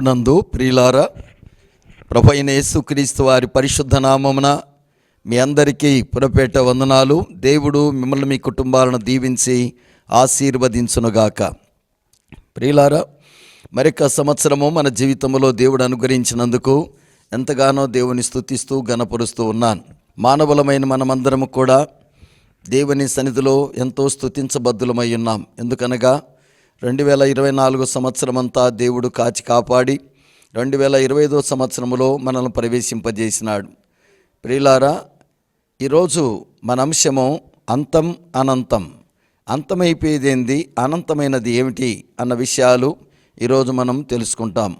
ప్రభునందు ప్రియులారా ప్రభైన యేసుక్రీస్తు వారి పరిశుద్ధ నామమున మీ అందరికీ పురపేట వందనాలు. దేవుడు మిమ్మల్ని మీ కుటుంబాలను దీవించి ఆశీర్వదించునుగాక. ప్రియులారా మరొక సంవత్సరము మన జీవితంలో దేవుడు అనుగ్రహించినందుకు ఎంతగానో దేవుని స్థుతిస్తూ గనపరుస్తూ ఉన్నాను. మానవులమైన మనమందరము కూడా దేవుని సన్నిధిలో ఎంతో స్థుతించబద్ధులమై ఉన్నాం. ఎందుకనగా రెండు వేల ఇరవై నాలుగు సంవత్సరం అంతా దేవుడు కాచి కాపాడి రెండు వేల ఇరవై ఐదో సంవత్సరములో మనల్ని ప్రవేశింపజేసినాడు. ప్రియులారా ఈరోజు మన అంశము అంతం అనంతం. అంతమైపోయేదేంది? అనంతమైనది ఏమిటి? అన్న విషయాలు ఈరోజు మనం తెలుసుకుంటాం.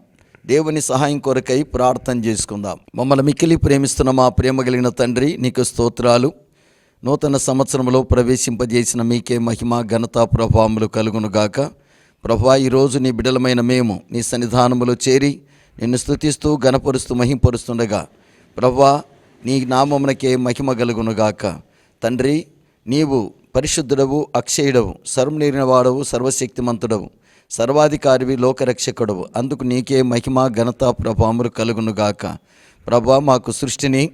దేవుని సహాయం కొరకై ప్రార్థన చేసుకుందాం. మమ్మల్ని మిక్కిలి ప్రేమిస్తున్న మా ప్రేమ కలిగిన తండ్రి నీకు స్తోత్రాలు. నూతన సంవత్సరంలో ప్రవేశింపజేసిన మీకే మహిమ ఘనత ప్రభావములు కలుగునుగాక. ప్రభా ఈరోజు నీ బిడలమైన మేము నీ సన్నిధానములో చేరి నిన్ను స్థుతిస్తూ గణపరుస్తూ మహింపరుస్తుండగా ప్రభా నీ నామమునకే మహిమ కలుగునుగాక తండ్రి నీవు పరిశుద్ధుడవు అక్షయుడవు సర్వనీరిన వాడవు సర్వశక్తిమంతుడవు సర్వాధికారివి లోకరక్షకుడవు. అందుకు నీకే మహిమ ఘనత ప్రభావములు కలుగునుగాక ప్రభా మాకు సృష్టిని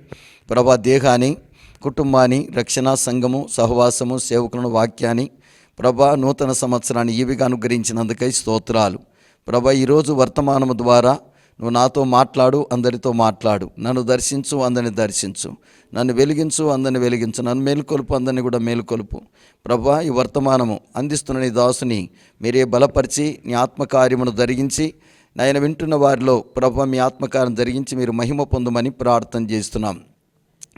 ప్రభా దేహాన్ని కుటుంబాన్ని రక్షణ సంఘము సహవాసము సేవకులను వాక్యాన్ని ప్రభా నూతన సంవత్సరాన్ని ఈవిగా అనుగ్రహించినందుకై స్తోత్రాలు. ప్రభా ఈరోజు వర్తమానము ద్వారా నువ్వు నాతో మాట్లాడు అందరితో మాట్లాడు. నన్ను దర్శించు అందరిని దర్శించు. నన్ను వెలిగించు అందరిని వెలిగించు. నన్ను మేలుకొలుపు అందరిని కూడా మేలుకొలుపు. ప్రభా ఈ వర్తమానము అందిస్తున్న నీ దాసుని మీరే బలపరిచి నీ ఆత్మకార్యమును ధరించి నాయన వింటున్న వారిలో ప్రభా మీ ఆత్మకార్యం ధరించి మీరు మహిమ పొందమని ప్రార్థన చేస్తున్నాం.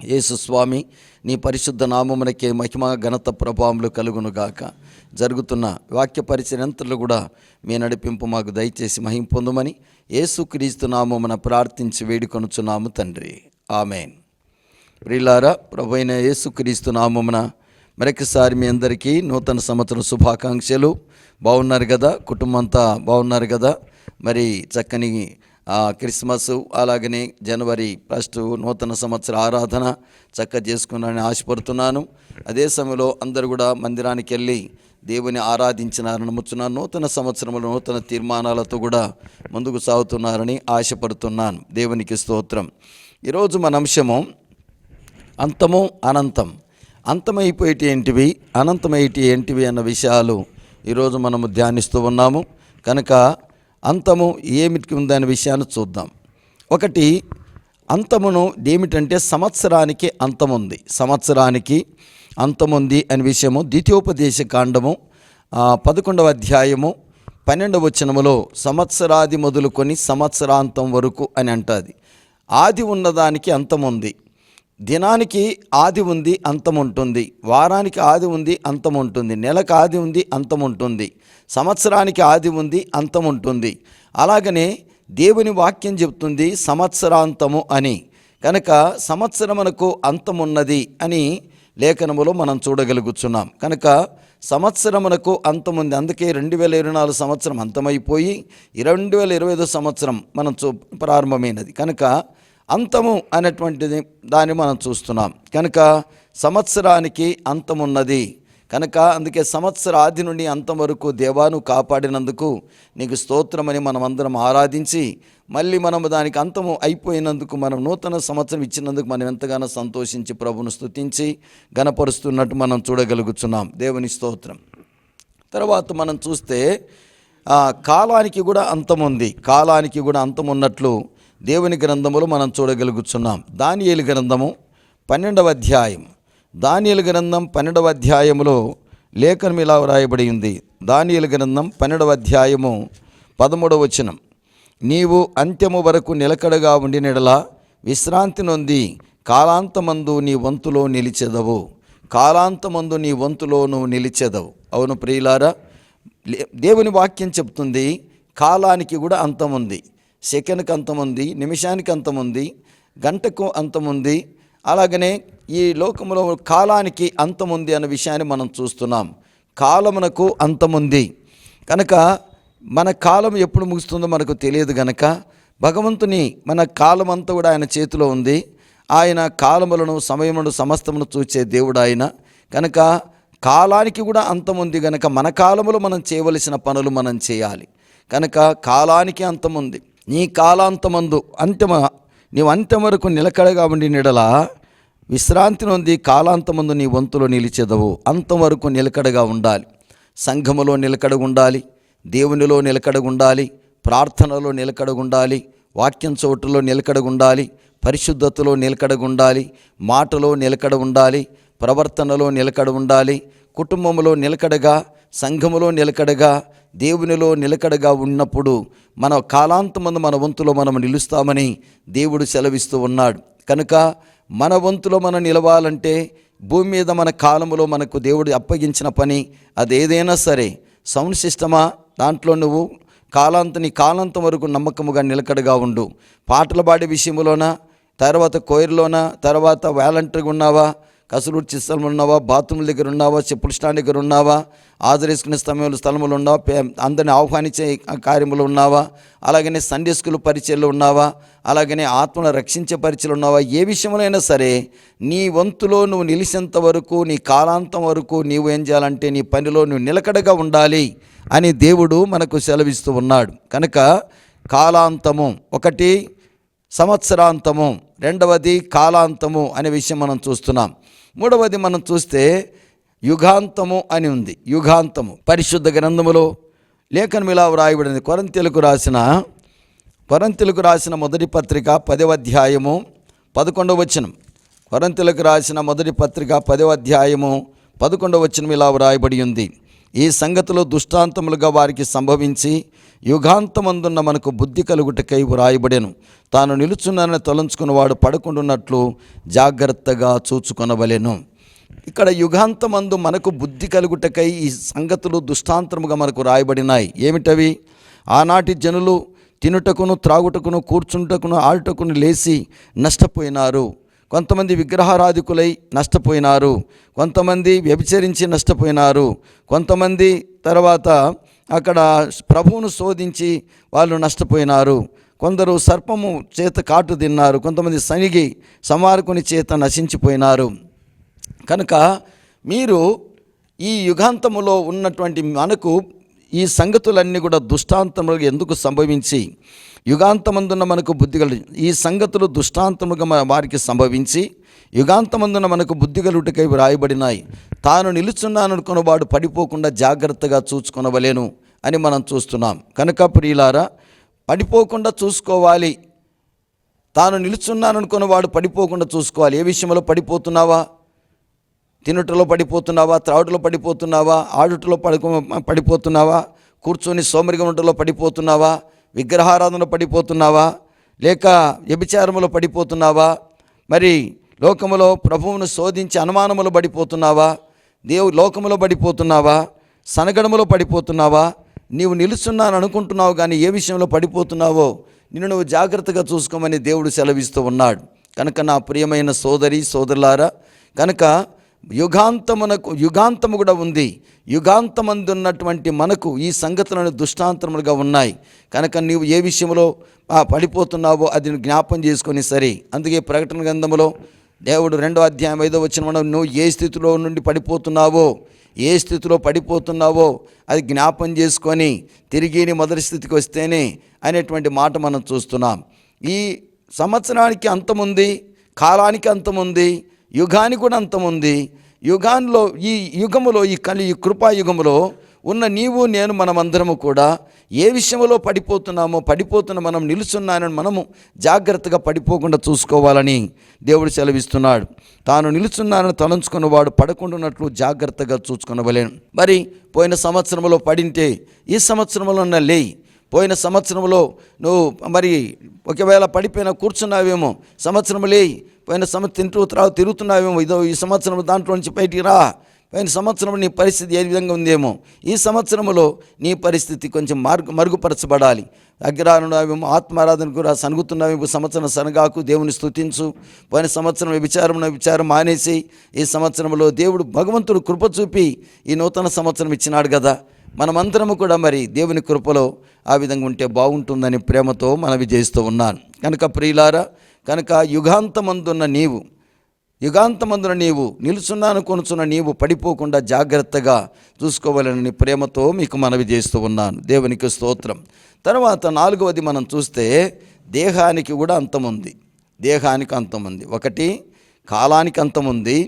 యేసు స్వామి నీ పరిశుద్ధ నామమునకే మహిమ ఘనత ప్రభావములు కలుగునుగాక. జరుగుతున్న వాక్య పరిచయంతలు కూడా మీ నడిపింపు మాకు దయచేసి మహిమ పొందమని మన ప్రార్థించి వేడుకొనుచున్నాము తండ్రి. ఆమెన్. ప్రిలారా ప్రభు అయిన యేసుక్రీస్తు నామమున మరొకసారి మీ అందరికీ నూతన సంవత్సరం శుభాకాంక్షలు. బాగున్నారు కదా కుటుంబం అంతా బాగున్నారు కదా మరి చక్కని క్రిస్మస్ అలాగనే జనవరి ఫస్ట్ నూతన సంవత్సర ఆరాధన చక్క చేసుకున్నానని ఆశపడుతున్నాను. అదే సమయంలో అందరు కూడా మందిరానికి వెళ్ళి దేవుని ఆరాధించినారని నమ్ముతున్నాను నూతన సంవత్సరంలో నూతన తీర్మానాలతో కూడా ముందుకు సాగుతున్నారని ఆశపడుతున్నాను. దేవునికి స్తోత్రం. ఈరోజు మన అంశము అంతము అనంతం. అంతమైపోయేటి ఏంటివి? అనంతమైటి ఏంటివి అన్న విషయాలు ఈరోజు మనము ధ్యానిస్తూ ఉన్నాము. కనుక అంతము ఏమిటి ఉందనే విషయాన్ని చూద్దాం. ఒకటి అంతమును ఏమిటంటే సంవత్సరానికి అంతం ఉంది సంవత్సరానికి అంతముంది అనే విషయము ద్వితీయోపదేశ కాండము పదకొండవ అధ్యాయము పన్నెండవ వచనములో సంవత్సరాది మొదలుకొని సంవత్సరాంతం వరకు అని అంటుంది. ఆది ఉన్నదానికి అంతం ఉంది దినానికి ఆది ఉంది అంతం ఉంటుంది వారానికి ఆది ఉంది అంతం ఉంటుంది నెలకు ఆది ఉంది అంతం ఉంటుంది సంవత్సరానికి ఆది ఉంది అంతం ఉంటుంది అలాగనే దేవుని వాక్యం చెప్తుంది సంవత్సరాంతము అని. కనుక సంవత్సరమునకు అంతమున్నది అని లేఖనములో మనం చూడగలుగుతున్నాం కనుక సంవత్సరమునకు అంతముంది అందుకే రెండు వేల ఇరవై నాలుగు సంవత్సరం అంతమైపోయి రెండు వేల ఇరవై ఐదో సంవత్సరం మనం చూ ప్రారంభమైనది. కనుక అంతము అనేటువంటిది దాన్ని మనం చూస్తున్నాం. కనుక సంవత్సరానికి అంతమున్నది. కనుక అందుకే సంవత్సర ఆది నుండి అంతం వరకు దేవాను కాపాడినందుకు నీకు స్తోత్రమని మనం అందరం ఆరాధించి మళ్ళీ మనము దానికి అంతము అయిపోయినందుకు మనం నూతన సంవత్సరం ఇచ్చినందుకు మనం ఎంతగానో సంతోషించి ప్రభును స్తుతించి గనపరుస్తున్నట్టు మనం చూడగలుగుతున్నాం. దేవుని స్తోత్రం. తర్వాత మనం చూస్తే కాలానికి కూడా అంతం ఉంది. కాలానికి కూడా అంతం ఉన్నట్లు దేవుని గ్రంథములు మనం చూడగలుగుతున్నాం. దానియేలు గ్రంథము పన్నెండవ అధ్యాయం దానియలు గ్రంథం పన్నెండవ అధ్యాయములో లేఖనం ఇలా వ్రాయబడి ఉంది. దానియలు గ్రంథం పన్నెండవ అధ్యాయము పదమూడవ వచనం. నీవు అంత్యము వరకు నిలకడగా ఉండినెడల విశ్రాంతి నొంది కాలాంతమందు నీ వంతులో నిలిచెదవు. కాలాంతమందు నీ వంతులో నువ్వు నిలిచెదవు. అవును ప్రియులారా దేవుని వాక్యం చెప్తుంది కాలానికి కూడా అంతం ఉంది సెకండ్కి అంతం ఉంది నిమిషానికి అంతం ఉంది గంటకు అంతం ఉంది. అలాగనే ఈ లోకంలో కాలానికి అంతముంది అన్న విషయాన్ని మనం చూస్తున్నాం. కాలమునకు అంతముంది. కనుక మన కాలం ఎప్పుడు ముగుస్తుందో మనకు తెలియదు గనక భగవంతుని మన కాలం అంతా కూడా ఆయన చేతిలో ఉంది. ఆయన కాలములను సమయమును సమస్తమును చూచే దేవుడు ఆయన. కనుక కాలానికి కూడా అంతముంది కనుక మన కాలములో మనం చేయవలసిన పనులు మనం చేయాలి. కనుక కాలానికి అంతముంది. నీ కాలాంతమందు అంతిమ నీవు అంత్యం వరకు నిలకడగా ఉండి నిడలా విశ్రాంతి నొంది కాలాంతమందు నీ వంతులో నిలిచెదవు. అంతవరకు నిలకడగా ఉండాలి. సంఘములో నిలకడగా ఉండాలి. దేవునిలో నిలకడగా ఉండాలి. ప్రార్థనలో నిలకడగా ఉండాలి. వాక్యం చోటులో నిలకడగా ఉండాలి. పరిశుద్ధతలో నిలకడగా ఉండాలి. మాటలో నిలకడ ఉండాలి. ప్రవర్తనలో నిలకడ ఉండాలి. కుటుంబంలో నిలకడగా సంఘములో నిలకడగా దేవునిలో నిలకడగా ఉన్నప్పుడు మన కాలాంతమందు మన వంతులో మనం నిలుస్తామని దేవుడు సెలవిస్తూ ఉన్నాడు. కనుక మన వంతులో మనం నిలవాలంటే భూమి మీద మన కాలంలో మనకు దేవుడు అప్పగించిన పని అదేదైనా సరే. సౌండ్ సిస్టమా? దాంట్లో నువ్వు కాలాంత నీ కాలాంతం వరకు నమ్మకముగా నిలకడగా ఉండు. పాటలు పాడే విషయంలోన? తర్వాత కోయిర్లోన తర్వాత వాలంటీర్గా ఉన్నావా? కసరూర్ స్థలం ఉన్నావా? బాత్రూమ్ దగ్గర ఉన్నావా? చెప్పుల స్టాండ్ దగ్గర ఉన్నావా? ఆదరేసుకునే స్థలంలో స్థలములు ఉన్నావా? పే- అందరిని ఆహ్వానించే కార్యములు ఉన్నావా? అలాగనే సండే స్కూల్ పరిచయలు ఉన్నావా? అలాగనే ఆత్మను రక్షించే పరిచయలు ఉన్నావా? ఏ విషయంలో అయినా సరే నీ వంతులో నువ్వు నిలిచేంత వరకు నీ కాలాంతం వరకు నీవు ఏం చేయాలంటే నీ పనిలో నువ్వు నిలకడగా ఉండాలి అని దేవుడు మనకు సెలవిస్తూ ఉన్నాడు. కనుక కాలాంతము ఒకటి సంవత్సరాంతము రెండవది కాలాంతము అనే విషయం మనం చూస్తున్నాం. మూడవది మనం చూస్తే యుగాంతము అని ఉంది. యుగాంతము. పరిశుద్ధ గ్రంథములో లేఖనం ఇలా వ్రాయబడింది. కొరంతెలకు రాసిన కొరంతెలకు రాసిన మొదటి పత్రిక పదవ అధ్యాయము పదకొండవ వచనం. కొరంతెలకు రాసిన మొదటి పత్రిక పదవ అధ్యాయము పదకొండవ వచనం ఇలా వ్రాయబడి ఉంది. ఈ సంగతిలో దుష్టాంతములుగా వారికి సంభవించి యుగాంతమందున్న మనకు బుద్ధి కలుగుటకై వ్రాయబడెను. తాను నిలుచున్నానని తలంచుకున్నవాడు పడకుండున్నట్లు జాగ్రత్తగా చూచుకొనవలెను. ఇక్కడ యుగాంతమందు మనకు బుద్ధి కలుగుటకై ఈ సంగతులు దుష్టాంతముగా మనకు రాయబడినాయి. ఏమిటవి? ఆనాటి జనులు తినుటకును త్రాగుటకును కూర్చుంటకును ఆడుటకును లేచి నష్టపోయినారు. కొంతమంది విగ్రహారాధికులై నష్టపోయినారు. కొంతమంది వ్యభిచరించి నష్టపోయినారు. కొంతమంది తర్వాత అక్కడ ప్రభువును శోధించి వాళ్ళు నష్టపోయినారు. కొందరు సర్పము చేత కాటు తిన్నారు. కొంతమంది సనిగి సమారకుని చేత నశించిపోయినారు. కనుక మీరు ఈ యుగాంతములో ఉన్నటువంటి మనకు ఈ సంగతులన్నీ కూడా దుష్టాంతములు ఎందుకు సంభవించి యుగాంతమందున్న మనకు బుద్ధి కలిగి ఈ సంగతులు దుష్టాంతముగా మన వారికి సంభవించి యుగాంతమందున మనకు బుద్ధి కలుగుటకై వ్రాయబడినాయి. తాను నిలుచున్నాననుకున్న వాడు పడిపోకుండా జాగ్రత్తగా చూసుకొనవలేను అని మనం చూస్తున్నాం. కనుక ప్రియులారా పడిపోకుండా చూసుకోవాలి. తాను నిలుచున్నాననుకున్న వాడు పడిపోకుండా చూసుకోవాలి. ఏ విషయంలో పడిపోతున్నావా? తినుటలో పడిపోతున్నావా? త్రావుటలో పడిపోతున్నావా? ఆడుటలో పడుకో పడిపోతున్నావా? కూర్చొని సోమరిగా ఉండటంలో పడిపోతున్నావా? విగ్రహారాధనలో పడిపోతున్నావా? లేక వ్యభిచారములో పడిపోతున్నావా? మరి లోకములో ప్రభువును శోధించి అనుమానములు పడిపోతున్నావా? దేవు లోకములో పడిపోతున్నావా? సనగడములో పడిపోతున్నావా? నీవు నిలుచున్నాను అనుకుంటున్నావు కానీ ఏ విషయంలో పడిపోతున్నావో నిన్ను నువ్వు జాగ్రత్తగా చూసుకోమని దేవుడు సెలవిస్తూ ఉన్నాడు. కనుక నా ప్రియమైన సోదరి సోదరులారా కనుక యుగాంతమునకు యుగాంతము కూడా ఉంది. యుగాంతమందున్నటువంటి మనకు ఈ సంగతులను దుష్టాంతములుగా ఉన్నాయి. కనుక నీవు ఏ విషయంలో పడిపోతున్నావో అది జ్ఞాపం చేసుకొని సరే. అందుకే ప్రకటన గ్రంథములో దేవుడు రెండో అధ్యాయం ఐదో వచ్చిన మనం నువ్వు ఏ స్థితిలో నుండి పడిపోతున్నావో ఏ స్థితిలో పడిపోతున్నావో అది జ్ఞాపం చేసుకొని తిరిగి మొదటి స్థితికి వస్తేనే అనేటువంటి మాట మనం చూస్తున్నాం. ఈ సంవత్సరానికి అంతముంది కాలానికి అంతముంది యుగానికి కూడా అంతముంది యుగాల్లో ఈ యుగములో ఈ కలి ఈ కృపాయుగములో ఉన్న నీవు నేను మనమందరము కూడా ఏ విషయంలో పడిపోతున్నామో పడిపోతున్న మనం నిలుచున్నానని మనము జాగ్రత్తగా పడిపోకుండా చూసుకోవాలని దేవుడు సెలవిస్తున్నాడు. తాను నిలుచున్నానని తలంచుకున్నవాడు పడకుండాన్నట్లు జాగ్రత్తగా చూసుకునవలేను. మరి పోయిన సంవత్సరంలో పడింటే ఈ సంవత్సరంలో ఉన్న లేయి. పోయిన సంవత్సరంలో నువ్వు మరి ఒకవేళ పడిపోయిన కూర్చున్నావేమో సంవత్సరం లేయి. పోయిన సంవత్సరం తింటూ త్రావు తిరుగుతున్నావేమో ఇదో ఈ సంవత్సరం దాంట్లో నుంచి బయటికి రా. పోయిన సంవత్సరం నీ పరిస్థితి ఏ విధంగా ఉందేమో ఈ సంవత్సరంలో నీ పరిస్థితి కొంచెం మార్గ మరుగుపరచబడాలి. అగ్రహారున్నావేమో ఆత్మారాధన కూడా సనుగుతున్నావేమో సంవత్సరం సనగాకు దేవుని స్థుతించు పోయిన సంవత్సరం విచారం విచారం మానేసి ఈ సంవత్సరంలో దేవుడు భగవంతుడు కృప చూపి ఈ నూతన సంవత్సరం ఇచ్చినాడు కదా. మనమందరము కూడా మరి దేవుని కృపలో ఆ విధంగా ఉంటే బాగుంటుందని ప్రేమతో మనవి చేస్తూ ఉన్నాను. కనుక ప్రియులారా కనుక యుగాంతమందున్న నీవు యుగాంతమందున నీవు నిలుచున్నాను కొనుచున్న నీవు పడిపోకుండా జాగ్రత్తగా చూసుకోవాలని ప్రేమతో మీకు మనవి చేస్తూ ఉన్నాను. దేవునికి స్తోత్రం. తర్వాత నాలుగవది మనం చూస్తే దేహానికి కూడా అంతం ఉంది దేహానికి అంతం ఉంది ఒకటి కాలానికి అంతం ఉంది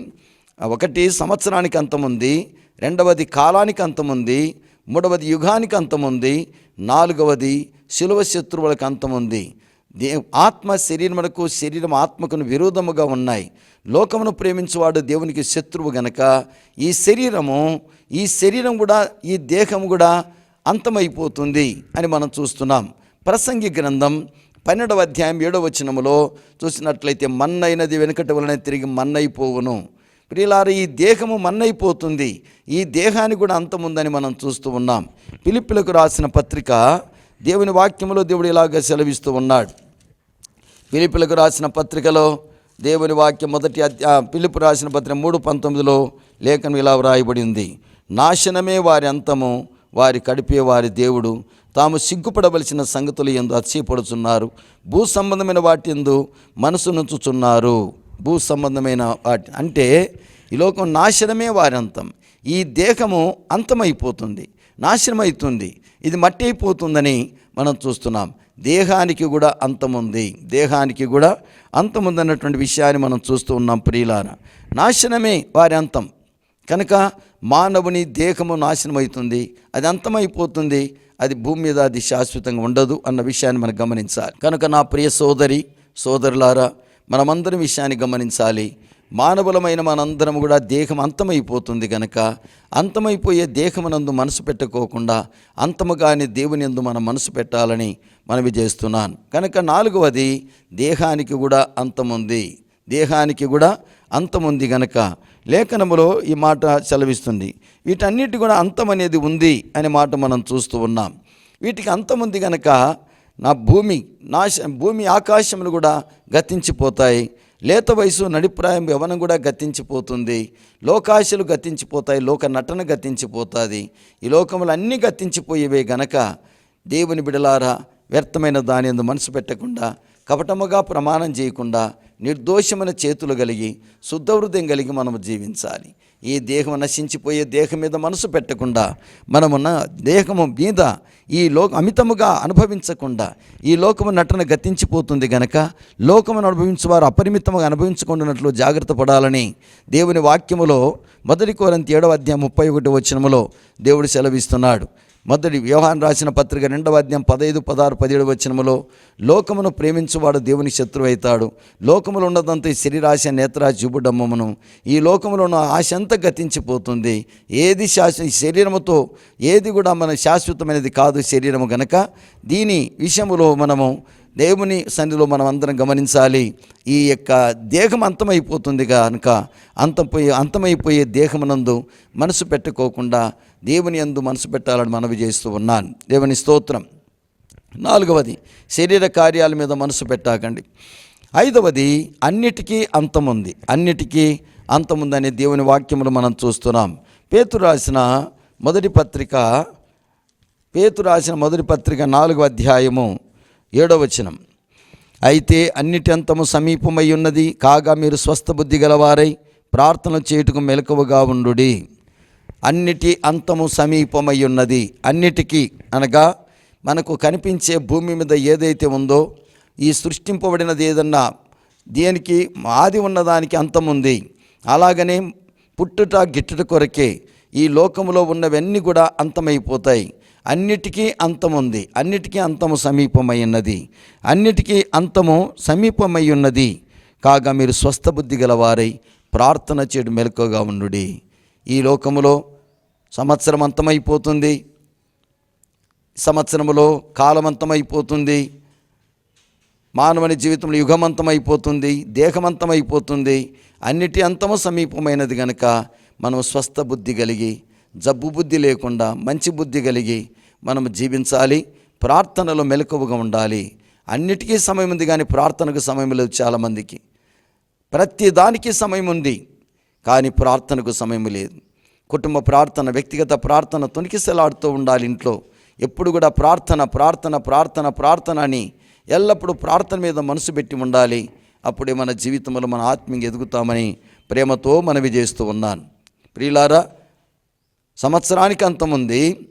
ఒకటి సంవత్సరానికి అంతం ఉంది రెండవది కాలానికి అంతం ఉంది మూడవది యుగానికి అంతం ఉంది నాలుగవది శిలువ శత్రువులకు అంతం ఉంది దే ఆత్మ శరీరమునకు శరీరం ఆత్మకును విరోధముగా ఉన్నాయి. లోకమును ప్రేమించువాడు దేవునికి శత్రువు గనక ఈ శరీరము ఈ శరీరం కూడా ఈ దేహం కూడా అంతమైపోతుంది అని మనం చూస్తున్నాం. ప్రసంగి గ్రంథం పన్నెండవ అధ్యాయం ఏడవ వచనములో చూసినట్లయితే మన్నైనది వెనుకటి వలన తిరిగి మన్నైపోవును. ప్రియులార ఈ దేహము మన్నైపోతుంది. ఈ దేహానికి కూడా అంతముందని మనం చూస్తూ ఉన్నాం. పిలిపిలకు రాసిన పత్రిక దేవుని వాక్యములో దేవుడు ఇలాగ సెలవిస్తూ ఉన్నాడు. పిలుపులకు రాసిన పత్రికలో దేవుని వాక్యం మొదటి అధ్యా పిలుపు రాసిన పత్రిక మూడు పంతొమ్మిదిలో లేఖనం ఇలా వ్రాయబడింది. నాశనమే వారి అంతము వారి కడిపే వారి దేవుడు. తాము సిగ్గుపడవలసిన సంగతులు ఎందు అతిశయపడుచున్నారు. భూ సంబంధమైన వాటి ఎందు మనసు నుంచుచున్నారు. భూ సంబంధమైన వాటి అంటే ఈ లోకం నాశనమే వారి అంతం. ఈ దేహము అంతమైపోతుంది నాశనమవుతుంది ఇది మట్టి అయిపోతుందని మనం చూస్తున్నాం. దేహానికి కూడా అంతముంది. దేహానికి కూడా అంతముందన్నటువంటి విషయాన్ని మనం చూస్తూ ఉన్నాం ప్రియులార. నాశనమే వారి అంతం. కనుక మానవుని దేహము నాశనమవుతుంది అది అంతమైపోతుంది. అది భూమి మీద అది శాశ్వతంగా ఉండదు అన్న విషయాన్ని మనం గమనించాలి. కనుక నా ప్రియ సోదరి సోదరులారా మనమందరం విషయాన్ని గమనించాలి. మానవులమైన మనందరం కూడా దేహం అంతమైపోతుంది గనక అంతమైపోయే దేహమునందు మనసు పెట్టుకోకుండా అంతము కాని దేవుని ఎందు మనం మనసు పెట్టాలని మనవి చేస్తున్నాను. కనుక నాలుగవది దేహానికి కూడా అంతముంది. దేహానికి కూడా అంతముంది గనక లేఖనములో ఈ మాట సెలవిస్తుంది. వీటన్నిటి కూడా అంతం అనేది ఉంది అనే మాట మనం చూస్తూ ఉన్నాం. వీటికి అంతముంది గనక నా భూమి నాశ భూమి ఆకాశములు కూడా గతించిపోతాయి. లేత వయసు నడిప్రాయం యవనం కూడా గతించిపోతుంది. లోకాశలు గతించిపోతాయి లోక నటన గతించిపోతుంది. ఈ లోకములు అన్నీ గతించిపోయేవే గనక దేవుని బిడలారా వ్యర్థమైన దాని ఎందు మనసు పెట్టకుండా కపటముగా ప్రమాణం చేయకుండా నిర్దోషమైన చేతులు కలిగి శుద్ధ హృదయం కలిగి మనము జీవించాలి. ఈ దేహం నశించిపోయే దేహం మీద మనసు పెట్టకుండా మనమున్న దేహము మీద ఈ లోక అమితముగా అనుభవించకుండా ఈ లోకము నటన గతించిపోతుంది గనక లోకమును అనుభవించేవారు అపరిమితముగా అనుభవించకుండానట్లు జాగ్రత్త పడాలని దేవుని వాక్యములో మొదటి కోరంతి ఏడవ అధ్యాయం ముప్పై ఒకటి వచనములో దేవుడు సెలవిస్తున్నాడు. మొదటి వ్యవహారం రాసిన పత్రిక రెండవ అధ్యాయం పదహైదు పదహారు పదిహేడు వచనములో లోకమును ప్రేమించువాడు దేవుని శత్రువు అవుతాడు. లోకములో ఉన్నదంతా ఈ శరీరాశ నేత్రాశ చూపుడమ్మమును ఈ లోకములో ఉన్న ఆశ అంతా గతించిపోతుంది. ఏది శాశ్వ శరీరముతో ఏది కూడా మన శాశ్వతమైనది కాదు శరీరము గనక. దీని విషయములో మనము దేవుని సన్నిధిలో మనం అందరం గమనించాలి. ఈ యొక్క దేహం అంతమైపోతుంది కనుక అంతపోయే అంతమైపోయే దేహమునందు మనసు పెట్టుకోకుండా దేవుని ఎందు మనసు పెట్టాలని మనవి చేస్తూ ఉన్నాను. దేవుని స్తోత్రం. నాలుగవది శరీర కార్యాల మీద మనసు పెట్టాకండి. ఐదవది అన్నిటికీ అంతముంది అన్నిటికీ అంతముందనే దేవుని వాక్యములు మనం చూస్తున్నాం. పేతు రాసిన మొదటి పత్రిక పేతు రాసిన మొదటి పత్రిక నాలుగవ అధ్యాయము ఏడవ వచనం. అయితే అన్నిటి అంతము సమీపమై ఉన్నది కాగా మీరు స్వస్థ బుద్ధి గలవారై ప్రార్థన చేయుటకు మెలకువగా ఉండుడి. అన్నిటి అంతము సమీపమై ఉన్నది అన్నిటికీ అనగా మనకు కనిపించే భూమి మీద ఏదైతే ఉందో ఈ సృష్టింపబడినది ఏదన్నా దేనికి ఆది ఉన్నదానికి అంతం ఉంది అలాగనే పుట్టుట గిట్టుట కొరకే ఈ లోకంలో ఉన్నవన్నీ కూడా అంతమైపోతాయి. అన్నిటికీ అంతం ఉంది అన్నిటికీ అంతము సమీపమై ఉన్నది అన్నిటికీ అంతము సమీపమై ఉన్నది కాగా మీరు స్వస్థ బుద్ధి గలవారై ప్రార్థన చేయడం మెలకుగా ఉండుడి. ఈ లోకములో సంవత్సరం అంతమైపోతుంది సంవత్సరములో కాలమంతమైపోతుంది. మానవుని జీవితంలో యుగమంతమైపోతుంది. దేహమంతమైపోతుంది. అన్నిటి అంతము సమీపమైనది గనుక మనం స్వస్థ బుద్ధి కలిగి జబ్బు బుద్ధి లేకుండా మంచి బుద్ధి కలిగి మనం జీవించాలి. ప్రార్థనలో మెలకువగా ఉండాలి. అన్నిటికీ సమయం ఉంది కానీ ప్రార్థనకు సమయం లేదు చాలామందికి. ప్రతి దానికి సమయం ఉంది కానీ ప్రార్థనకు సమయం లేదు. కుటుంబ ప్రార్థన వ్యక్తిగత ప్రార్థన తొనికిసలాడుతూ ఉండాలి ఇంట్లో. ఎప్పుడు కూడా ప్రార్థన ప్రార్థన ప్రార్థన ప్రార్థన అని ఎల్లప్పుడూ ప్రార్థన మీద మనసు పెట్టి ఉండాలి. అప్పుడే మన జీవితంలో మన ఆత్మీయంగా ఎదుగుతామని ప్రేమతో మనవి చేస్తూ ఉన్నాను. ప్రియులారా సంవత్సరానికి అంతముంది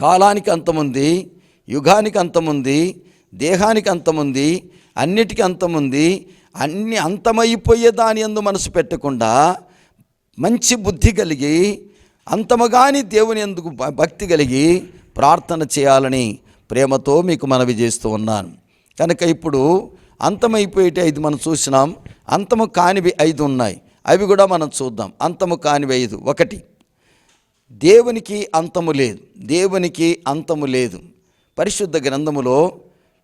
కాలానికి అంతముంది యుగానికి అంతముంది దేహానికి అంతముంది అన్నిటికీ అంతముంది అన్ని అంతమైపోయే దాని ఎందు మనసు పెట్టకుండా మంచి బుద్ధి కలిగి అంతముగాని దేవుని ఎందుకు భక్తి కలిగి ప్రార్థన చేయాలని ప్రేమతో మీకు మనవి చేస్తూ ఉన్నాను. కనుక ఇప్పుడు అంతమైపోయేటి ఐదు మనం చూసినాం. అంతము కానివి ఐదు ఉన్నాయి. అవి కూడా మనం చూద్దాం. అంతము కానివి ఐదు. ఒకటి దేవునికి అంతము లేదు. దేవునికి అంతము లేదు. పరిశుద్ధ గ్రంథములో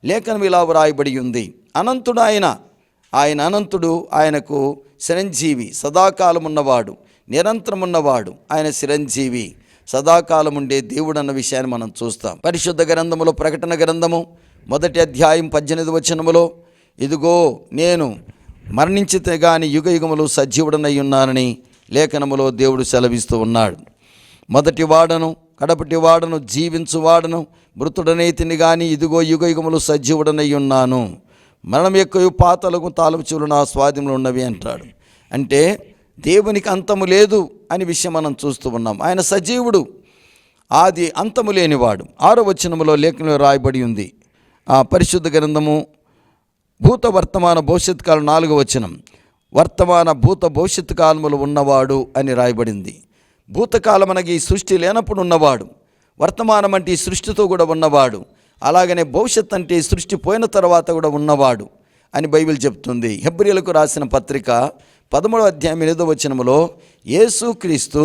లేఖనం ఇలా వ్రాయబడి ఉంది. అనంతుడు ఆయన ఆయన అనంతుడు ఆయనకు చిరంజీవి సదాకాలం ఉన్నవాడు నిరంతరం ఉన్నవాడు ఆయన చిరంజీవి సదాకాలం ఉండే దేవుడు అన్న విషయాన్ని మనం చూస్తాం. పరిశుద్ధ గ్రంథములో ప్రకటన గ్రంథము మొదటి అధ్యాయం పద్దెనిమిది వచనములో ఇదిగో నేను మరణించితే గాని యుగ యుగములు సజీవుడనై ఉన్నానని లేఖనములో దేవుడు సెలవిస్తూ ఉన్నాడు. మొదటి వాడను కడపటి వాడను జీవించు వాడను మృతుడనైతిని గాని ఇదిగో యుగ యుగములు సజీవుడనై ఉన్నాను. మరణం ఎక్కువ పాతలకు తాలపుచులు నా స్వాధీనంలో ఉన్నవి అంటాడు. అంటే దేవునికి అంతము లేదు అని విషయం మనం చూస్తూ ఉన్నాం. ఆయన సజీవుడు ఆది అంతము లేనివాడు. ఆరో వచనములో లేఖనంలో రాయబడి ఉంది. ఆ పరిశుద్ధ గ్రంథము భూత వర్తమాన భవిష్యత్ కాలం నాలుగో వచనం. వర్తమాన భూత భవిష్యత్ కాలములు ఉన్నవాడు అని రాయబడింది. భూతకాలం అనగా ఈ సృష్టి లేనప్పుడు ఉన్నవాడు. వర్తమానం అంటే ఈ సృష్టితో కూడా ఉన్నవాడు. అలాగనే భవిష్యత్ అంటే సృష్టి పోయిన తర్వాత కూడా ఉన్నవాడు అని బైబిల్ చెప్తుంది. హెబ్రియలకు రాసిన పత్రిక పదమూడవ అధ్యాయం ఎనిమిదో వచనములో యేసుక్రీస్తు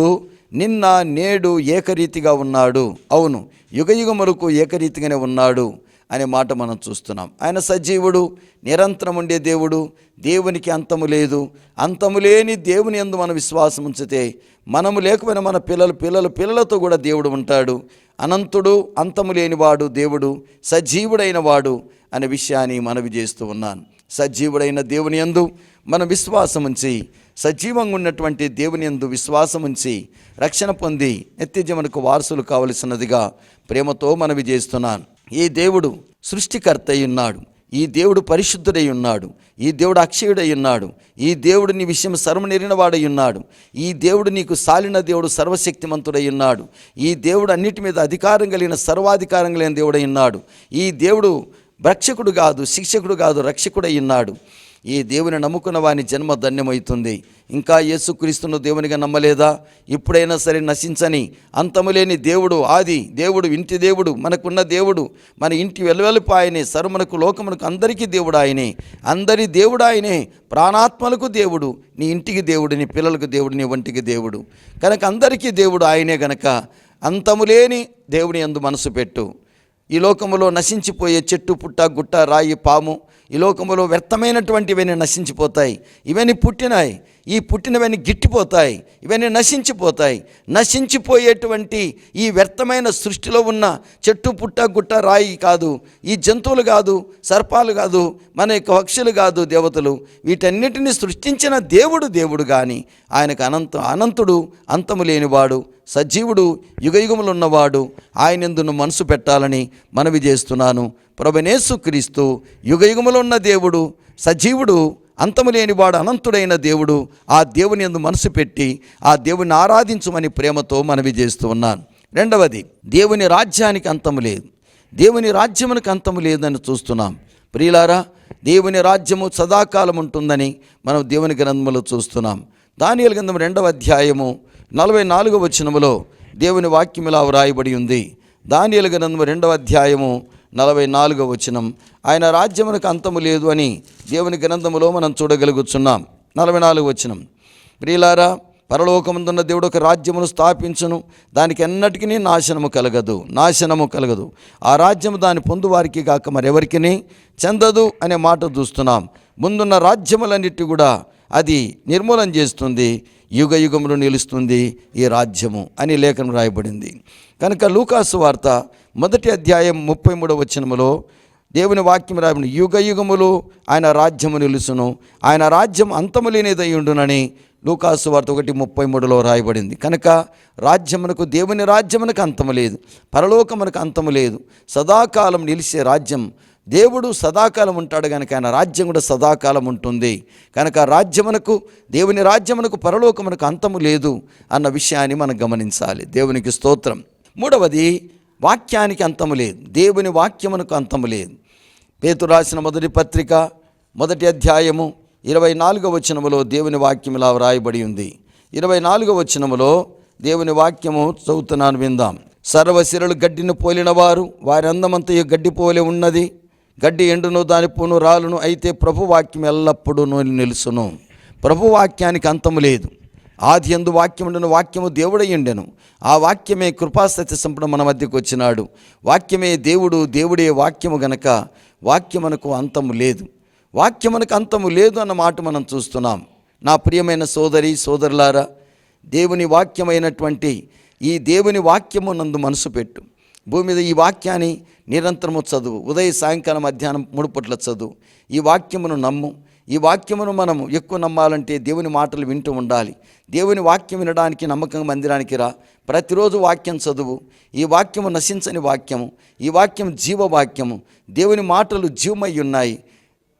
నిన్న నేడు ఏకరీతిగా ఉన్నాడు. అవును యుగయుగములకు ఏకరీతిగానే ఉన్నాడు అనే మాట మనం చూస్తున్నాం. ఆయన సజీవుడు నిరంతరం ఉండే దేవుడు దేవునికి అంతము లేదు. అంతము లేని దేవుని ఎందు మన విశ్వాసం ఉంచితే మనము లేకపోయినా మన పిల్లలు పిల్లలు పిల్లలతో కూడా దేవుడు ఉంటాడు. అనంతుడు అంతము లేనివాడు దేవుడు సజీవుడైన వాడు అనే విషయాన్ని మనవి చేస్తూ ఉన్నాను. సజీవుడైన దేవుని యందు మన విశ్వాసం ఉంచి సజీవంగా ఉన్నటువంటి దేవుని యందు విశ్వాసం ఉంచి రక్షణ పొంది నిత్యజీవనకు వారసులు కావలసినదిగా ప్రేమతో మనవి చేస్తున్నాను. ఈ దేవుడు సృష్టికర్త ఉన్నాడు. ఈ దేవుడు పరిశుద్ధుడై ఉన్నాడు. ఈ దేవుడు అక్షయుడై ఉన్నాడు. ఈ దేవుడు నీ విషయం సర్వనిరినవాడై ఉన్నాడు. ఈ దేవుడు నీకు సాలిన దేవుడు సర్వశక్తిమంతుడై ఉన్నాడు. ఈ దేవుడు అన్నిటి మీద అధికారం కలిగిన సర్వాధికారం కలిగిన దేవుడై ఉన్నాడు. ఈ దేవుడు భక్షకుడు కాదు శిక్షకుడు కాదు రక్షకుడై ఉన్నాడు. ఈ దేవుని నమ్ముకున్న వాని జన్మ ధన్యమవుతుంది. ఇంకా యేసుక్రీస్తును దేవునిగా నమ్మలేదా? ఇప్పుడైనా సరే నశించని అంతములేని దేవుడు ఆది దేవుడు ఇంటి దేవుడు మనకున్న దేవుడు మన ఇంటి వెలువెలుపు ఆయనే సర్వమునకు లోకమునకు అందరికీ దేవుడు ఆయనే. అందరి దేవుడు ఆయనే ప్రాణాత్మలకు దేవుడు నీ ఇంటికి దేవుడు నీ పిల్లలకు దేవుడు నీ వంటికి దేవుడు. కనుక అందరికీ దేవుడు ఆయనే గనక అంతములేని దేవుని అందు మనసు పెట్టు. ఈ లోకములో నశించిపోయే చెట్టు పుట్ట గుట్ట రాయి పాము ఈ లోకములో వ్యర్థమైనటువంటివన్నీ నశించిపోతాయి. ఇవన్నీ పుట్టినాయి. ఈ పుట్టినవన్నీ గిట్టిపోతాయి. ఇవన్నీ నశించిపోతాయి. నశించిపోయేటువంటి ఈ వ్యర్థమైన సృష్టిలో ఉన్న చెట్టు పుట్ట గుట్ట రాయి కాదు. ఈ జంతువులు కాదు సర్పాలు కాదు మన యొక్క పక్షులు కాదు దేవతలు. వీటన్నిటిని సృష్టించిన దేవుడు దేవుడు కానీ ఆయనకు అనంత అనంతుడు అంతము లేనివాడు సజీవుడు యుగయుగములున్నవాడు. ఆయనందును మనసు పెట్టాలని మనవి చేస్తున్నాను. క్రీస్తు యుగయుగములు ఉన్న దేవుడు సజీవుడు అంతము లేనివాడు అనంతుడైన దేవుడు ఆ దేవుని ఎందు మనసు పెట్టి ఆ దేవుని ఆరాధించమని ప్రేమతో మనవి చేస్తూ ఉన్నాను. రెండవది దేవుని రాజ్యానికి అంతము లేదు. దేవుని రాజ్యమునికి అంతము లేదని చూస్తున్నాం. ప్రియులారా దేవుని రాజ్యము సదాకాలం ఉంటుందని మనం దేవుని గ్రంథములో చూస్తున్నాం. దానియలు గ్రంథం రెండవ అధ్యాయము నలభై నాలుగవ వచనములో దేవుని వాక్యం ఇలా వ్రాయబడి ఉంది. దానియలు గ్రంథము రెండవ అధ్యాయము నలభై నాలుగవ వచనం. ఆయన రాజ్యమునకు అంతము లేదు అని దేవుని గ్రంథములో మనం చూడగలుగుతున్నాం నలభై నాలుగు వచనం. ప్రియులారా పరలోకముందున్న దేవుడు ఒక రాజ్యమును స్థాపించను. దానికి ఎన్నటికీ నాశనము కలగదు. నాశనము కలగదు. ఆ రాజ్యము దాని పొందువారికి కాక మరెవరికి చెందదు అనే మాట చూస్తున్నాం. ముందున్న రాజ్యములన్నిటి కూడా అది నిర్మూలన చేస్తుంది. యుగ యుగములు నిలుస్తుంది ఈ రాజ్యము అని లేఖనం రాయబడింది. కనుక లూకాసు వార్త మొదటి అధ్యాయం ముప్పై మూడవ వచనములో దేవుని వాక్యం రాయబడి యుగ యుగములు ఆయన రాజ్యము నిలుసును ఆయన రాజ్యం అంతము లేనిదై ఉండునని లూకాసు వార్త ఒకటి ముప్పై మూడులో రాయబడింది. కనుక రాజ్యమునకు దేవుని రాజ్యమునకు అంతము లేదు పరలోకమునకు అంతము లేదు సదాకాలం నిలిచే రాజ్యం దేవుడు సదాకాలం ఉంటాడు కనుక ఆయన రాజ్యం కూడా సదాకాలం ఉంటుంది. కనుక రాజ్యమునకు దేవుని రాజ్యమునకు పరలోకమునకు అంతము లేదు అన్న విషయాన్ని మనం గమనించాలి. దేవునికి స్తోత్రం. మూడవది వాక్యానికి అంతము లేదు. దేవుని వాక్యమునకు అంతము లేదు. పేతు రాసిన మొదటి పత్రిక మొదటి అధ్యాయము ఇరవై నాలుగవ వచనములో దేవుని వాక్యం ఇలా వ్రాయబడి ఉంది. ఇరవై నాలుగవ వచనములో దేవుని వాక్యము చదువుతున్నాను విందాం. సర్వశిరలు గడ్డిని పోలినవారు వారి అందమంతయు గడ్డి పోలే ఉన్నది. గడ్డి ఎండును దాని పూను రాలును అయితే ప్రభు వాక్యం ఎల్లప్పుడూ నిలుసును. ప్రభు వాక్యానికి అంతము లేదు. ఆది ఎందు వాక్యముండను వాక్యము దేవుడయ్యుండెను. ఆ వాక్యమే కృపాసత్య సంపద మన మధ్యకు వచ్చినాడు. వాక్యమే దేవుడు దేవుడే వాక్యము గనక వాక్యమునకు అంతము లేదు. వాక్యమునకు అంతము లేదు అన్న మాట మనం చూస్తున్నాం. నా ప్రియమైన సోదరి సోదరులారా దేవుని వాక్యమైనటువంటి ఈ దేవుని వాక్యము నందు మనసు పెట్టు. భూమి మీద ఈ వాక్యాన్ని నిరంతరము చదువు. ఉదయ సాయంకాలం మధ్యాహ్నం మూడు చదువు. ఈ వాక్యమును నమ్ము. ఈ వాక్యమును మనం ఎక్కువ నమ్మాలంటే దేవుని మాటలు వింటూ ఉండాలి. దేవుని వాక్యం వినడానికి నమ్మకంగా మందిరానికి రా. ప్రతిరోజు వాక్యం చదువు. ఈ వాక్యము నశించని వాక్యము. ఈ వాక్యం జీవవాక్యము దేవుని మాటలు జీవమై ఉన్నాయి.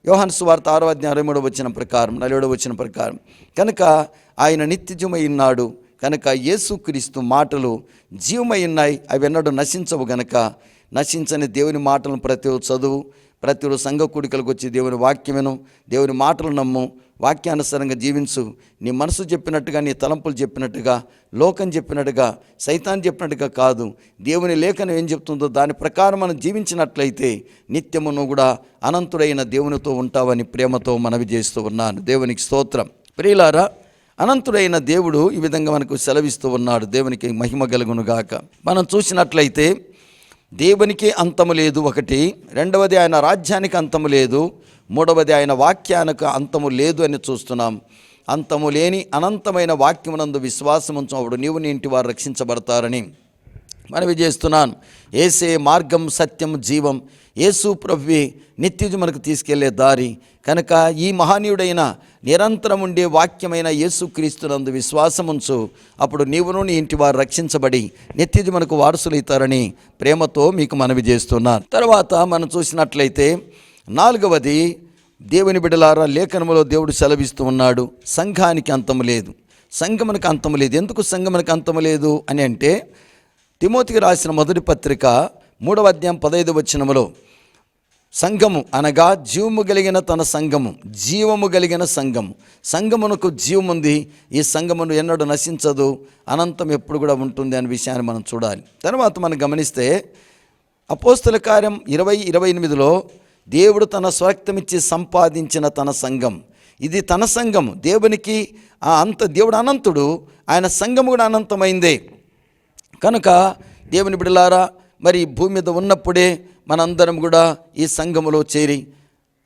యోహాను సువార్త ఆరో అధ్యాయం అరవై మూడవ వచ్చిన ప్రకారం నలుగుడవ వచ్చిన ప్రకారం. కనుక ఆయన నిత్యజమై ఉన్నాడు. కనుక యేసుక్రీస్తు మాటలు జీవమై ఉన్నాయి. అవి ఎన్నడూ నశించవు గనక. నశించని దేవుని మాటలను ప్రతి చదువు ప్రతి సంఘ కూడికలకు వచ్చి దేవుని వాక్యమును దేవుని మాటలు నమ్ము వాక్యానుసారంగా జీవించు. నీ మనసు చెప్పినట్టుగా నీ తలంపులు చెప్పినట్టుగా లోకం చెప్పినట్టుగా సైతాన్ చెప్పినట్టుగా కాదు. దేవుని లేఖనం ఏం చెప్తుందో దాని ప్రకారం మనం జీవించినట్లయితే నిత్యము నువ్వు కూడా అనంతుడైన దేవునితో ఉంటావని ప్రేమతో మనవి చేస్తూ ఉన్నాను. దేవునికి స్తోత్రం. ప్రియులారా అనంతుడైన దేవుడు ఈ విధంగా మనకు సెలవిస్తూ ఉన్నాడు. దేవునికి మహిమ కలుగునుగాక మనం చూసినట్లయితే దేవునికి అంతము లేదు ఒకటి రెండవది ఆయన రాజ్యానికి అంతము లేదు మూడవది ఆయన వాక్యానికి అంతము లేదు అని చూస్తున్నాం. అంతము లేని అనంతమైన వాక్యమునందు విశ్వాసం ఉంచబడు నీవు నీ ఇంటి వారు రక్షించబడతారని మనవి చేస్తున్నాను. ఏసే మార్గం సత్యం జీవం ఏసు ప్రభువే నిత్యజు మనకు తీసుకెళ్ళే దారి. కనుక ఈ మహనీయుడైన నిరంతరం ఉండే వాక్యమైన యేసుక్రీస్తునందు విశ్వాసముంచు అప్పుడు నీవును నీ ఇంటి వారు రక్షించబడి నిత్యది మనకు వారసులవుతారని ప్రేమతో మీకు మనవి చేస్తున్నాను తర్వాత మనం చూసినట్లయితే నాలుగవది దేవుని బిడలారా లేఖనములో దేవుడు సెలవిస్తూ ఉన్నాడు సంఘానికి అంతము లేదు. సంఘమునకు అంతము లేదు. ఎందుకు సంఘమునకు అంతము లేదు అని అంటే తిమోతికి రాసిన మొదటి పత్రిక మూడవ అధ్యాయం పదైదు వచనములో సంఘము అనగా జీవము కలిగిన తన సంఘము జీవము కలిగిన సంఘము. సంఘమునకు జీవముంది ఈ సంఘమును ఎన్నడూ నశించదు. అనంతం ఎప్పుడు కూడా ఉంటుంది అనే విషయాన్ని మనం చూడాలి. తర్వాత మనం గమనిస్తే అపోస్తుల కార్యం ఇరవై ఇరవై ఎనిమిదిలో దేవుడు తన స్వరక్తమిచ్చి సంపాదించిన తన సంఘం. ఇది తన సంఘం దేవునికి ఆ అంత దేవుడు అనంతుడు. ఆయన సంఘము కూడా అనంతమైందే. కనుక దేవుని బిడలారా మరి భూమి మీద ఉన్నప్పుడే మనందరం కూడా ఈ సంఘములో చేరి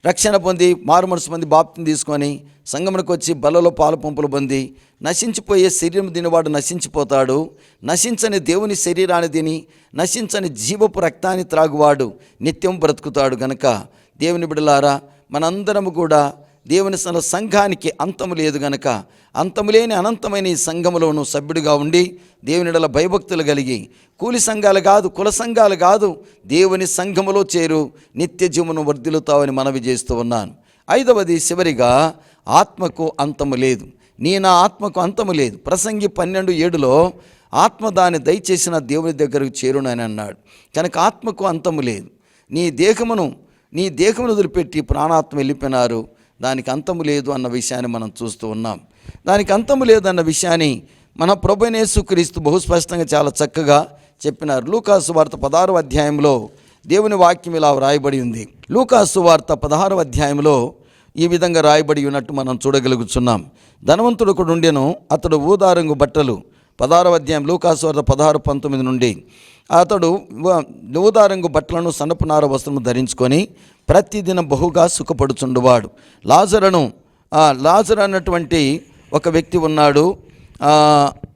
రక్షణ పొంది మారు మనసు పొంది బాప్తిని తీసుకొని సంఘమునకు వచ్చి బలలో పాలు పంపులు పొంది నశించిపోయే శరీరం తినివాడు నశించిపోతాడు. నశించని దేవుని శరీరాన్ని తిని నశించని జీవపు రక్తాన్ని త్రాగువాడు. నిత్యం బ్రతుకుతాడు గనక. దేవుని బిడలారా మనందరము కూడా దేవుని సంఘానికి అంతము లేదు గనక అంతము లేని అనంతమైన ఈ సంఘములోను సభ్యుడిగా ఉండి దేవునిడల భయభక్తులు కలిగి కూలి సంఘాలు కాదు కుల సంఘాలు కాదు దేవుని సంఘములో చేరు నిత్య జీవను వర్ధిల్లుతావని మనవి చేస్తూ ఉన్నాను. ఐదవది చివరిగా ఆత్మకు అంతము లేదు. నీ నా ఆత్మకు అంతము లేదు. ప్రసంగి పన్నెండు ఏడులో ఆత్మ దాన్ని దయచేసిన దేవుని దగ్గరకు చేరునని అన్నాడు. కనుక ఆత్మకు అంతము లేదు. నీ దేహమును నీ దేహమును వదిలిపెట్టి ప్రాణాత్మ వెళ్ళిపోయినారు. దానికి అంతము లేదు అన్న విషయాన్ని మనం చూస్తూ ఉన్నాం. దానికి అంతము లేదు అన్న విషయాన్ని మన ప్రభునేసుక్రీస్తు బహుస్పష్టంగా చాలా చక్కగా చెప్పినారు. లూకాసు వార్త పదహారు అధ్యాయంలో దేవుని వాక్యం ఇలా వ్రాయబడి ఉంది. లూకాసు వార్త పదహారు అధ్యాయంలో ఈ విధంగా రాయబడి ఉన్నట్టు మనం చూడగలుగుతున్నాం ధనవంతుడు ఒకడు ఉండెను అతడు ఊదారంగు బట్టలు. పదహారు అధ్యాయం లూకాసు వార్త పదహారు పంతొమ్మిది నుండి. అతడు వ- బట్టలను సన్నపునార వస్త్రము ధరించుకొని ప్రతిదినం బహుగా సుఖపడుచుండువాడు. లాజరను లాజర్ అన్నటువంటి ఒక వ్యక్తి ఉన్నాడు.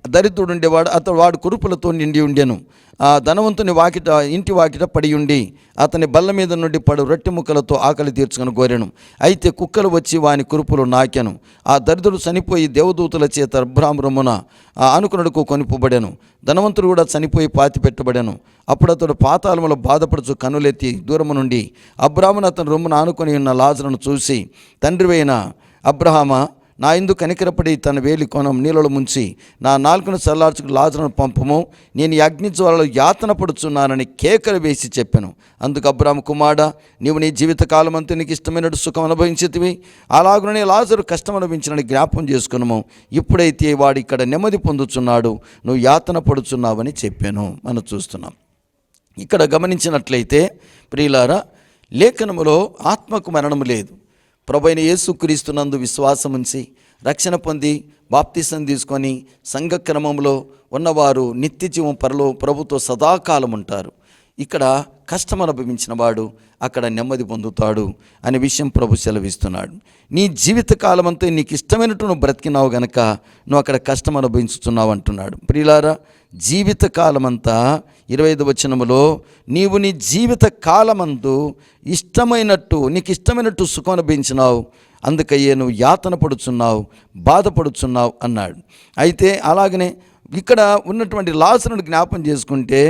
దరిద్రుడు ఉండేవాడు అతడు వాడు కురుపులతో నిండి ఉండెను. ఆ ధనవంతుని వాకిట ఇంటి వాకిట పడి ఉండి అతని బల్ల మీద నుండి పడు రొట్టె ముక్కలతో ఆకలి తీర్చుకొని కోరాను. అయితే కుక్కలు వచ్చి వాని కురుపులు నాకెను. ఆ దరిద్రుడు చనిపోయి దేవదూతుల చేత అబ్రాహ్మరమున ఆ ఆనుకునుడుకు కొనిపోబడెను. ధనవంతుడు కూడా చనిపోయి పాతి పెట్టబడాను. అప్పుడు అతడు పాతాళములో బాధపడుచు కనులెత్తి దూరము నుండి అబ్రాహ్మను అతని రొమ్మున ఆనుకొని ఉన్న లాజులను చూసి తండ్రివైన అబ్రహామా నా ఇందు కనికరపడి తన వేలి కోణం నీళ్ళలో ముంచి నా నాలుకను చల్లార్చుకు లాజరును పంపము. నేను అగ్ని జ్వాలలో యాతన పడుచున్నానని కేకలు వేసి చెప్పాను. అందుకు అబ్రామ్ కుమార నీవు నీ జీవితకాలం అంతా నీకు ఇష్టమైనట్టు సుఖం అనుభవించితివి. అలాగునే లాజరు కష్టం అనుభవించినని జ్ఞాపం చేసుకున్నాము ఇప్పుడైతే వాడు ఇక్కడ నెమ్మది పొందుచున్నాడు. నువ్వు యాతన పడుచున్నావని చెప్పాను. మనం చూస్తున్నాం. ఇక్కడ గమనించినట్లయితే ప్రియులారా లేఖనములో ఆత్మకు మరణము లేదు. ప్రభైన యేసుక్రీస్తునందు విశ్వాసం ఉంచి రక్షణ పొంది బాప్తిసం తీసుకొని సంఘ క్రమంలో ఉన్నవారు నిత్య జీవం పరలో ప్రభుతో సదాకాలం ఉంటారు. ఇక్కడ కష్టం అనుభవించిన వాడు అక్కడ నెమ్మది పొందుతాడు అనే విషయం ప్రభు సెలవిస్తున్నాడు. నీ జీవితకాలం అంతా నీకు ఇష్టమైనట్టు నువ్వు బ్రతికినావు గనక నువ్వు అక్కడ కష్టం అనుభవించుతున్నావు అంటున్నాడు. ప్రియులారా జీవిత కాలమంతా ఇరవై ఐదు వచనములో నీవు నీ జీవిత కాలమందు ఇష్టమైనట్టు నీకు ఇష్టమైనట్టు సుఖం అనుభవించినావు. అందుకయ్యే నువ్వు యాతన పడుచున్నావు బాధపడుచున్నావు అన్నాడు. అయితే అలాగనే ఇక్కడ ఉన్నటువంటి లాసును జ్ఞాపం చేసుకుంటే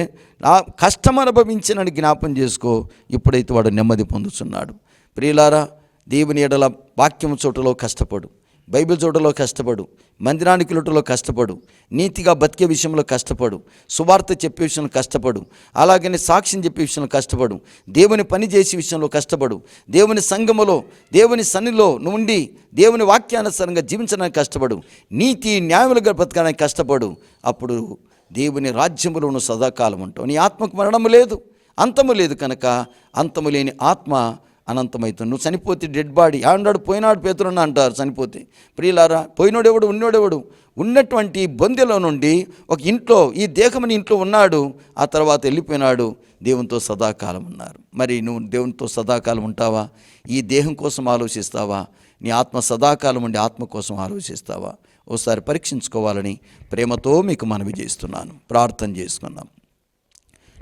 ఆ కష్టం అనుభవించినని జ్ఞాపం చేసుకో ఇప్పుడైతే వాడు నెమ్మది పొందుతున్నాడు ప్రియులారా దేవుని ఎడల వాక్యం చోటులో కష్టపడు. బైబిల్ చూడలో కష్టపడు మందిరానికి లోటులో కష్టపడు నీతిగా బతికే విషయంలో కష్టపడు సువార్త చెప్పే విషయంలో కష్టపడు అలాగనే సాక్ష్యం చెప్పే విషయంలో కష్టపడు దేవుని పని చేసే విషయంలో కష్టపడు దేవుని సంఘములో దేవుని సన్నిలో నుండి దేవుని వాక్యానుసారంగా జీవించడానికి కష్టపడు నీతి న్యాయములుగా బ్రతకడానికి కష్టపడు. అప్పుడు దేవుని రాజ్యములో నువ్వు సదాకాలం ఉంటావు. నీ ఆత్మకు మరణము లేదు అంతము లేదు కనుక అంతము లేని ఆత్మ అనంతమవుతుంది నువ్వు చనిపోతే డెడ్ బాడీ ఆడాడు పోయినాడు పేతురన్న అంటారు చనిపోతే. ప్రియులారా పోయినోడెవడు? ఉన్నోడెవడు? ఉన్నటువంటి బొందెలో నుండి ఒక ఇంట్లో ఈ దేహమని ఇంట్లో ఉన్నాడు ఆ తర్వాత వెళ్ళిపోయినాడు. దేవునితో సదాకాలం ఉన్నారు. మరి నువ్వు దేవునితో సదాకాలం ఉంటావా? ఈ దేహం కోసం ఆలోచిస్తావా? నీ ఆత్మ సదాకాలం ఉండి ఆత్మ కోసం ఆలోచిస్తావా? ఓసారి పరీక్షించుకోవాలని ప్రేమతో మీకు మనవి చేస్తున్నాను. ప్రార్థన చేసుకుందాం.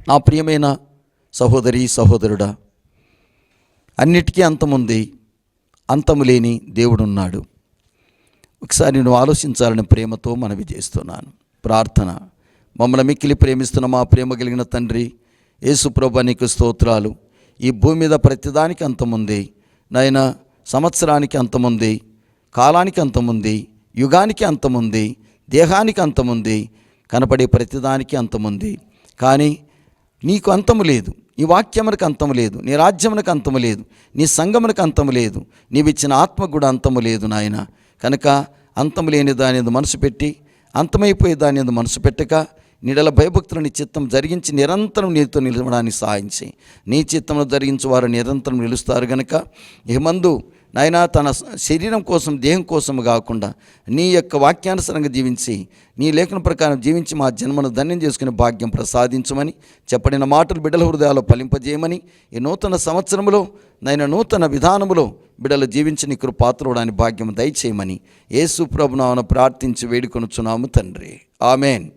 నా ప్రియమైన సహోదరి సహోదరుడా అన్నిటికీ అంతముంది అంతము లేని దేవుడున్నాడు. ఒకసారి నువ్వు ఆలోచించాలని ప్రేమతో మనవి చేస్తున్నాను. ప్రార్థన. మమ్మల్ని మిక్కిలి ప్రేమిస్తున్న మా ప్రేమ కలిగిన తండ్రి యేసుప్రభ నీకు స్తోత్రాలు. ఈ భూమి మీద ప్రతిదానికి అంతముంది నాయన సంవత్సరానికి అంతముంది కాలానికి అంతముంది యుగానికి అంతముంది దేహానికి అంతముంది కనపడే ప్రతిదానికి అంతముంది. కానీ నీకు అంతము లేదు. నీ వాక్యమునకు అంతము లేదు నీ రాజ్యమునకు అంతము లేదు నీ సంగమునకు అంతము లేదు నీవిచ్చిన ఆత్మకు కూడా అంతము లేదు నాయన. కనుక అంతము లేని దాని మనసు పెట్టి అంతమైపోయే దాని మనసు పెట్టక నీడల భయభక్తులు నీ చిత్తం జరిగించి నిరంతరం నీతో నిలవడానికి సహాయించి నీ చిత్తంలో జరిగించి వారు నిరంతరం నిలుస్తారు గనక ఏమందు మందు నాయన తన శరీరం కోసం దేహం కోసం కాకుండా నీ యొక్క వాక్యానుసరంగా జీవించి నీ లేఖన ప్రకారం జీవించి మా జన్మను ధన్యం చేసుకునే భాగ్యం ప్రసాదించమని చెప్పడిన మాటలు బిడ్డల హృదయాల్లో ఫలింపజేయమని ఈ నూతన సంవత్సరంలో నైనా నూతన విధానములో బిడ్డలు జీవించి నీ కృపాత్రుడాని భాగ్యం దయచేయమని యేసు ప్రభునామను ప్రార్థించి వేడుకొనుచున్నాము తండ్రి. ఆమెన్.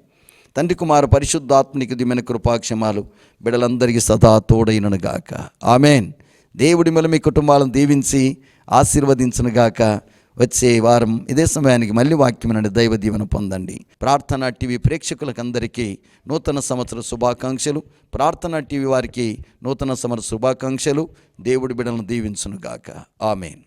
తండ్రి కుమార పరిశుద్ధాత్మనికి దిమైన కృపాక్షమాలు బిడలందరికీ సదా తోడైనను గాక. ఆమెన్. దేవుడి మీద మీ కుటుంబాలను దీవించి ఆశీర్వదించునుగాక. వచ్చే వారం ఇదే సమయానికి మళ్ళీ వాక్యమైన దైవ దీవెన పొందండి. ప్రార్థన టీవీ ప్రేక్షకులకందరికీ నూతన సంవత్సర శుభాకాంక్షలు. ప్రార్థన టీవీ వారికి నూతన సంవత్సర శుభాకాంక్షలు. దేవుడి బిడలను దీవించునుగాక. ఆమెన్.